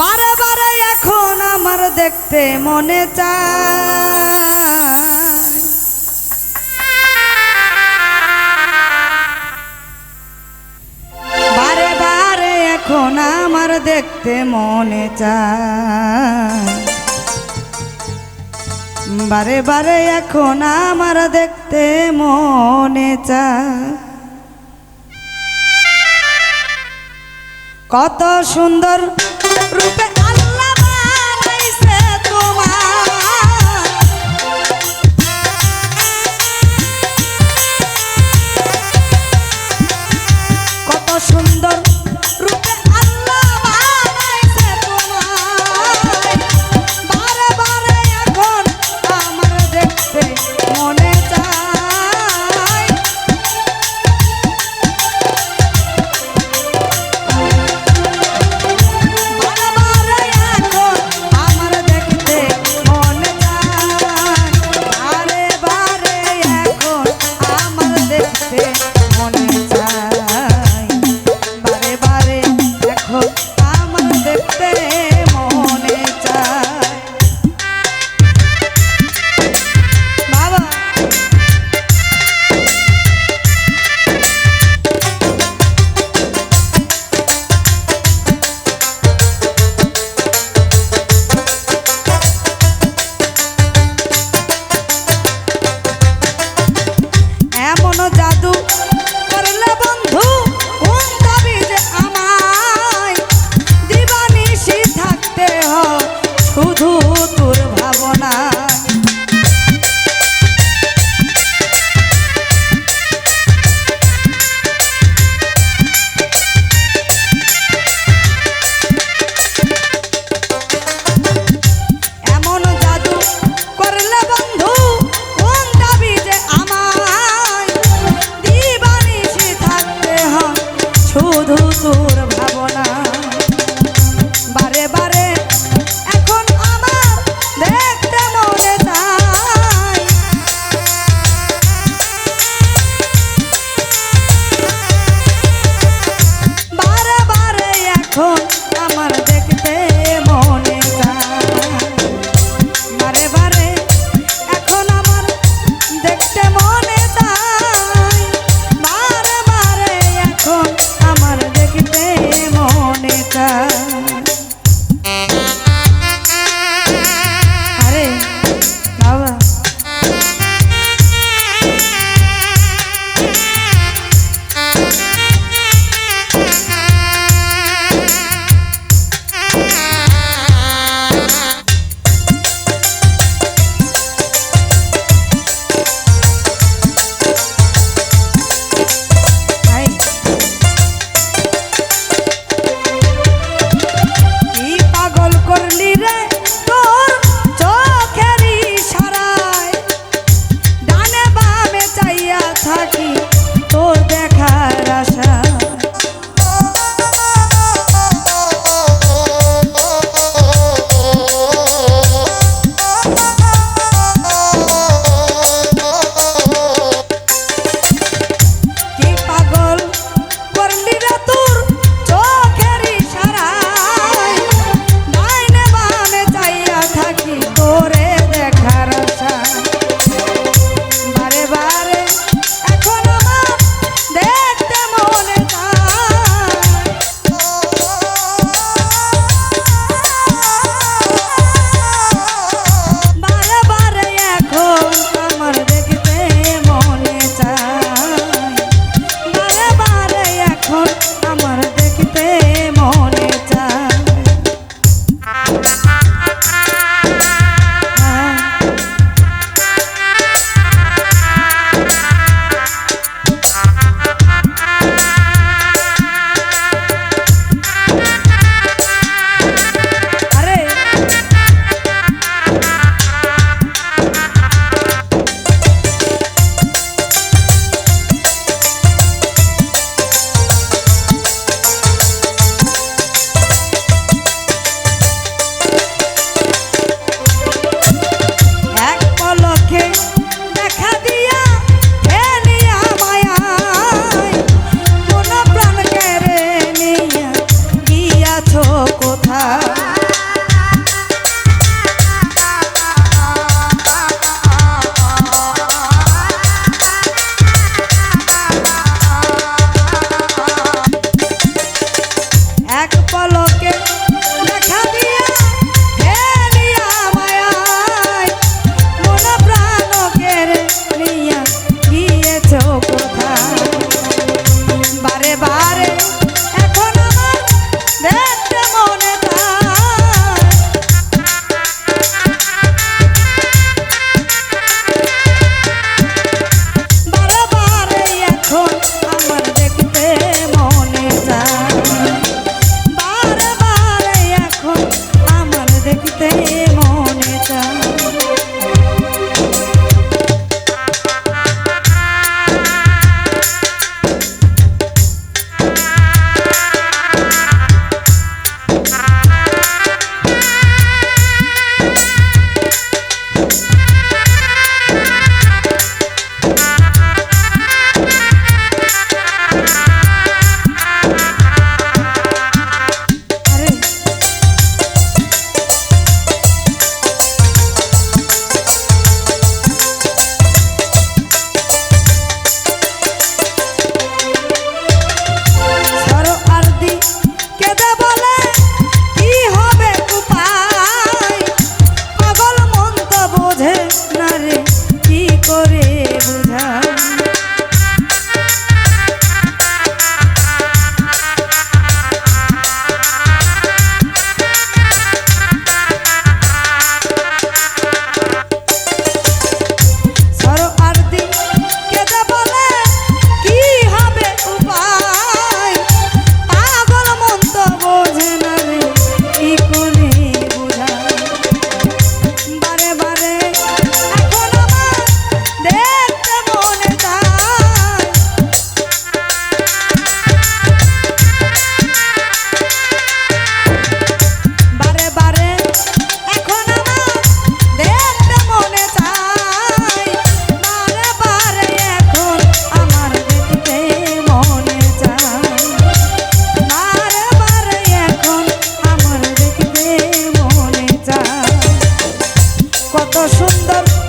বারে বারে এখন আমার দেখতে মনে চায়। বারে বারে এখন আমার দেখতে মনে চায়। বারে বারে এখন আমার দেখতে মনে চায়। কত সুন্দর Rupert থাকে সুন্দর